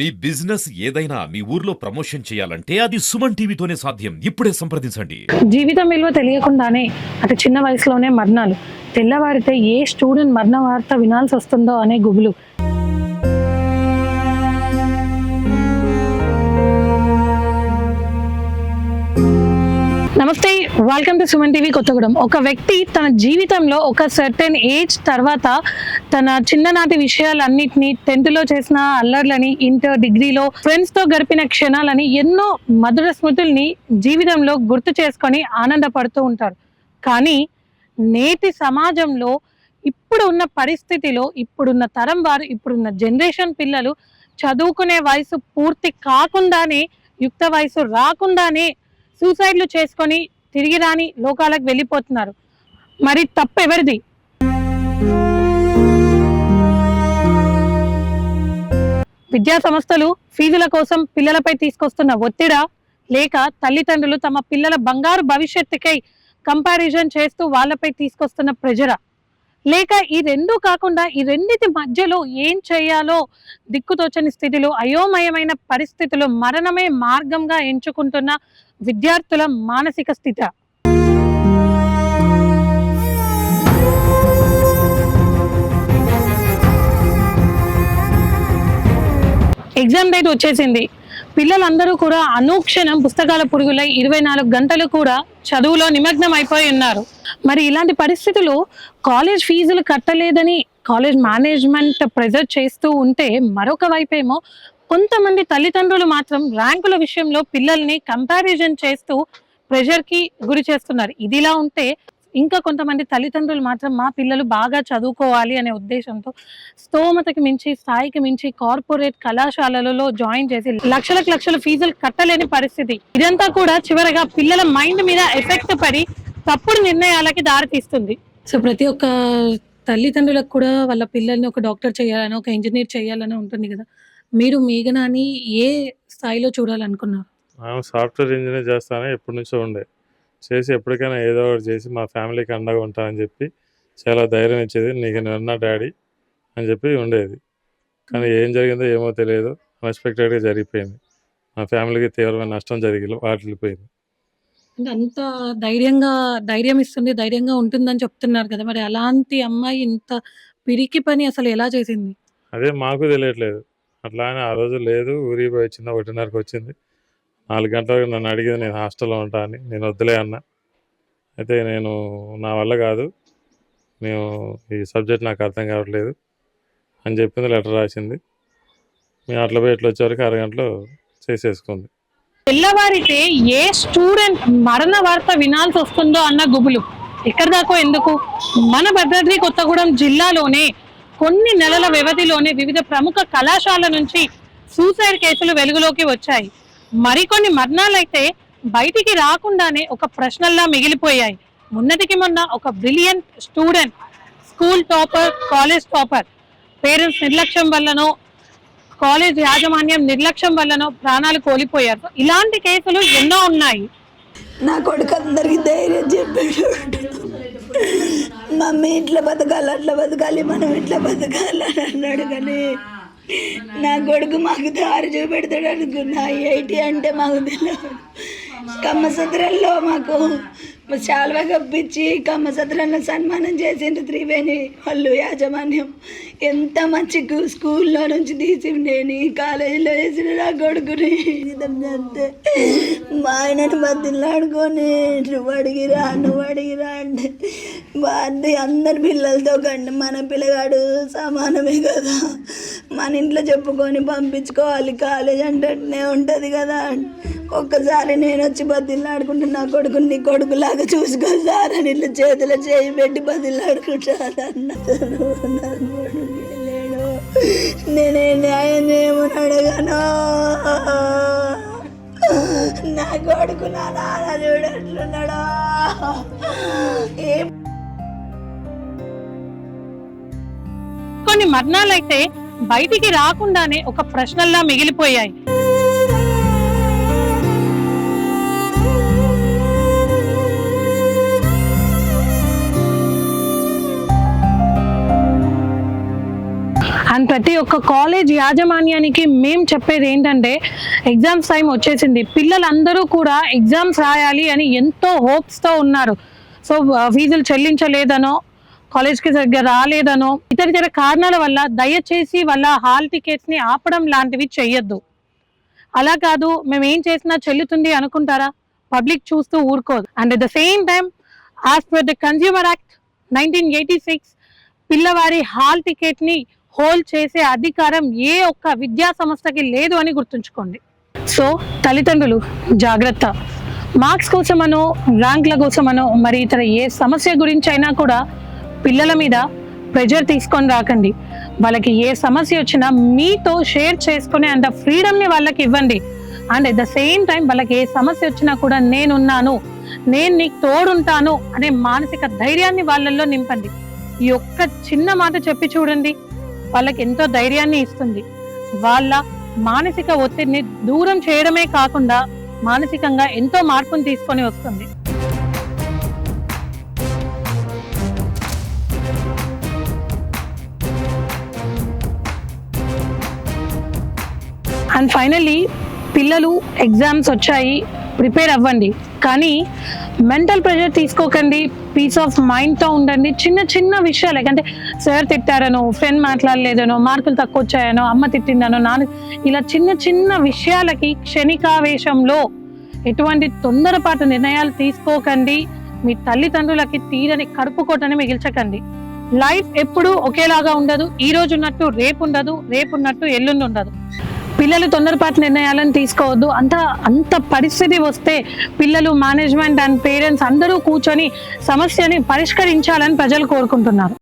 మీ business ఏదైనా మీ ఊర్లో promotion చేయాలంటే అది సుమన్ టీవీతోనే సాధ్యం. ఇప్పుడే సంప్రదించండి. జీవితం విలువ తెలియకుండానే అతి చిన్న వయసులోనే మరణాలు తెల్లవారితే ఏ స్టూడెంట్ మరణ వార్త వినాల్సి వస్తుందో అనే గుబులు. Namaste welcome to Suman TV Kothagudem. ఒక వ్యక్తి తన జీవితంలో ఒక సర్టెన్ ఏజ్ తర్వాత తన చిన్ననాటి విషయాలన్నింటినీ టెన్త్లో చేసిన అల్లర్లని ఇంటర్ డిగ్రీలో ఫ్రెండ్స్తో గడిపిన క్షణాలని ఎన్నో మధుర స్మృతుల్ని జీవితంలో గుర్తు చేసుకొని ఆనందపడుతూ ఉంటారు. కానీ నేటి సమాజంలో ఇప్పుడు ఉన్న పరిస్థితిలో ఇప్పుడున్న తరం వారు ఇప్పుడున్న జనరేషన్ పిల్లలు చదువుకునే వయసు పూర్తి కాకుండానే యుక్త వయసు రాకుండానే సూసైడ్లు చేసుకొని తిరిగి రాని లోకాలకు వెళ్ళిపోతున్నారు. మరి తప్పు ఎవరిది? విద్యా సంస్థలు ఫీజుల కోసం పిల్లలపై తీసుకొస్తున్న ఒత్తిడా లేక తల్లిదండ్రులు తమ పిల్లల బంగారు భవిష్యత్తుకై కంపారిజన్ చేస్తూ వాళ్ళపై తీసుకొస్తున్న ప్రెజరా? లేక ఈ రెండు కాకుండా ఈ రెండింటి మధ్యలో ఏం చేయాలో దిక్కుతోచని స్థితిలో అయోమయమైన పరిస్థితులు మరణమే మార్గంగా ఎంచుకుంటున్న విద్యార్థుల మానసిక స్థితి. ఎగ్జామ్ డేట్ వచ్చేసింది. పిల్లలందరూ కూడా అనుక్షణం పుస్తకాల పురుగులై ఇరవై నాలుగు గంటలు కూడా చదువులో నిమగ్నం అయిపోయి ఉన్నారు. మరి ఇలాంటి పరిస్థితులు కాలేజ్ ఫీజులు కట్టలేదని కాలేజ్ మేనేజ్మెంట్ ప్రెజర్ చేస్తూ ఉంటే మరొక వైపేమో కొంతమంది తల్లిదండ్రులు మాత్రం ర్యాంకుల విషయంలో పిల్లల్ని కంపారిజన్ చేస్తూ ప్రెషర్కి గురి చేస్తున్నారు. ఇదిలా ఉంటే ఇంకా కొంతమంది తల్లిదండ్రులు మాత్రం మా పిల్లలు బాగా చదువుకోవాలి అనే ఉద్దేశంతో స్తోమతకి మించి స్థాయికి మించి కార్పొరేట్ కళాశాలలలో జాయిన్ చేసి లక్షలకు లక్షల ఫీజులు కట్టలేని పరిస్థితి. ఇదంతా కూడా చివరగా పిల్లల మైండ్ మీద ఎఫెక్ట్ పడి తప్పుడు నిర్ణయాలకి దారితీస్తుంది. సో ప్రతి ఒక్క తల్లిదండ్రులకు కూడా వాళ్ళ పిల్లల్ని ఒక డాక్టర్ చేయాలని ఒక ఇంజనీర్ చేయాలని ఉంటుంది కదా. మీరు మీగనాని ఏ స్థాయిలో చూడాలనుకున్నారు? సాఫ్ట్వేర్ ఇంజనీర్ చేస్తానని ఎప్పటి నుంచో ఉండే. చేసి ఎప్పటికైనా ఏదో ఒకటి చేసి మా ఫ్యామిలీకి అండగా ఉంటానని చెప్పి చాలా ధైర్యం ఇచ్చేది. నీకు నిన్న డాడీ అని చెప్పి ఉండేది. కానీ ఏం జరిగిందో ఏమో తెలియదు. అన్ఎక్స్పెక్టెడ్గా జరిగిపోయింది. మా ఫ్యామిలీకి తీవ్రమైన నష్టం జరిగి వాటిల్లిపోయింది. అంటే అంత ధైర్యంగా ధైర్యం ఇస్తుంది ధైర్యంగా ఉంటుందని చెప్తున్నారు కదా. మరి అలాంటి అమ్మాయి ఇంత పిరికి పని అసలు ఎలా చేసింది? అదే మాకు తెలియట్లేదు. అట్లా అని ఆ రోజు లేదు. ఊరికి పోయి వచ్చింది. ఒకటిన్నరకు వచ్చింది నాలుగు గంటలకు నన్ను అడిగింది నేను హాస్టల్లో ఉంటా అని. నేను వద్దులే అన్న. అయితే నేను నా వల్ల కాదు. నేను ఈ సబ్జెక్ట్ నాకు అర్థం కావట్లేదు అని చెప్పింది లెటర్ రాసింది. మేము అట్లా పోయి ఇట్లా వచ్చేవరకు అరగంటలో చేసేసుకుంది. తెల్లవారితే ఏ స్టూడెంట్ మరణ వార్త వినాల్సి వస్తుందో అన్న గుబులు. ఎక్కడి దాకో ఎందుకు? మన భద్రాద్రి కొత్తగూడెం జిల్లాలోనే కొన్ని నెలల వ్యవధిలోనే వివిధ ప్రముఖ కళాశాల నుంచి సూసైడ్ కేసులు వెలుగులోకి వచ్చాయి. మరికొన్ని మరణాలైతే బయటికి రాకుండానే ఒక ప్రశ్నల్లా మిగిలిపోయాయి. మొన్నటికి మొన్న ఒక brilliant student school topper college topper parents నిర్లక్ష్యం వల్లనో కాలేజ్ యాజమాన్యం నిర్లక్ష్యం వల్లనో ప్రాణాలు కోల్పోయారు. ఇలాంటి కేసులు ఎన్నో ఉన్నాయి. నా కొడుకు అందరికి ధైర్యం చెప్పాడు. మమ్మీ ఇట్లా బతకాలి అట్లా బతకాలి మనం ఇట్లా బతకాలి అని అన్నాడు కానీ నా కొడుకు మాకు దారి చూపెడతాడు అనుకున్నా. ఐఐటి అంటే మాకు తెలియదు కమ్మసత్రంలో మాకు శాల్వా కప్పించి కమ్మసత్రంలో సన్మానం చేసిండ్రు త్రివేణి వాళ్ళు యాజమాన్యం. ఎంత మంచి స్కూల్లో నుంచి తీసిండేని కాలేజీలో వేసిన నా కొడుకుని. ఇదం చేస్తే మా ఆయనను బతిలాడుకొని నువ్వు అడిగిరా నువ్వు అడిగిరా అంటే వాడి అందరి పిల్లలతో కండి మన పిల్లగాడు సమానమే కదా. మన ఇంట్లో చెప్పుకొని పంపించుకోవాలి. కాలేజ్ అంటేనే ఉంటుంది కదా. ఒక్కసారి నేను వచ్చి బతిలాడుకుంటే నా కొడుకు నీ కొడుకులాగా చూసుకో సార్ అని ఇల్లు చేతిలో చేయి పెట్టి బతిలాడుకుంటాను లేడు నేనే న్యాయం చేయమని అడగాను. నా కొడుకు నా నాన్న చూడట్లున్నాడా ఏ కొన్ని మరణాలైతే బయటికి రాకుండానే ఒక ప్రశ్నల్లా మిగిలిపోయాయి. అండ్ ప్రతి ఒక్క కాలేజ్ యాజమాన్యానికి మేము చెప్పేది ఏంటంటే ఎగ్జామ్స్ టైం వచ్చేసింది. పిల్లలందరూ కూడా ఎగ్జామ్స్ రాయాలి అని ఎంతో హోప్స్తో ఉన్నారు. సో ఫీజులు చెల్లించలేదనో కాలేజ్కి సరిగ్గా రాలేదనో ఇతర ఇతర కారణాల వల్ల దయచేసి వాళ్ళ హాల్ టికెట్స్ని ఆపడం లాంటివి చెయ్యొద్దు. అలా కాదు మేము ఏం చేసినా చెల్లుతుంది అనుకుంటారా? పబ్లిక్ చూస్తూ ఊరుకోదు. And at the same time as per the consumer act nineteen eighty six పిల్లవారి hall టికెట్ని హోల్డ్ చేసే అధికారం ఏ ఒక్క విద్యా సంస్థకి లేదు అని గుర్తుంచుకోండి. సో తల్లిదండ్రులు జాగ్రత్త. మార్క్స్ కోసమనో ర్యాంక్ల కోసమనో మరి ఇతర ఏ సమస్య గురించి అయినా కూడా పిల్లల మీద ప్రెజర్ తీసుకొని రాకండి. వాళ్ళకి ఏ సమస్య వచ్చినా మీతో షేర్ చేసుకునే అంత ఫ్రీడమ్ని వాళ్ళకి ఇవ్వండి. And at the same time వాళ్ళకి ఏ సమస్య వచ్చినా కూడా నేనున్నాను నేను నీకు తోడుంటాను అనే మానసిక ధైర్యాన్ని వాళ్ళల్లో నింపండి. ఈ ఒక్క చిన్న మాట చెప్పి చూడండి. వాళ్ళకి ఎంతో ధైర్యాన్ని ఇస్తుంది. వాళ్ళ మానసిక ఒత్తిడిని దూరం చేయడమే కాకుండా మానసికంగా ఎంతో మార్పును తీసుకొని వస్తుంది. అండ్ ఫైనల్లీ పిల్లలు ఎగ్జామ్స్ వచ్చాయి. ప్రిపేర్ అవ్వండి. కానీ మెంటల్ ప్రెషర్ తీసుకోకండి. పీస్ ఆఫ్ మైండ్తో ఉండండి. చిన్న చిన్న విషయాలు. అంటే సార్ తిట్టారనో ఫ్రెండ్ మాట్లాడలేదనో మార్కులు తక్కువ వచ్చాయనో అమ్మ తిట్టిందనో నాన్న ఇలా చిన్న చిన్న విషయాలకి క్షణికావేశంలో ఎటువంటి తొందరపాటు నిర్ణయాలు తీసుకోకండి. మీ తల్లిదండ్రులకి తీరని కడుపు కొట్టని మిగిల్చకండి. లైఫ్ ఎప్పుడూ ఒకేలాగా ఉండదు. ఈ రోజు ఉన్నట్టు రేపు ఉండదు. రేపు ఉన్నట్టు ఎల్లుండి ఉండదు. పిల్లలు తొందరపాటు నిర్ణయాలను తీసుకోవద్దు. అంత అంత పరిస్థితి వస్తే పిల్లలు మేనేజ్మెంట్ అండ్ పేరెంట్స్ అందరూ కూర్చొని సమస్యని పరిష్కరించాలని ప్రజలు కోరుకుంటున్నారు.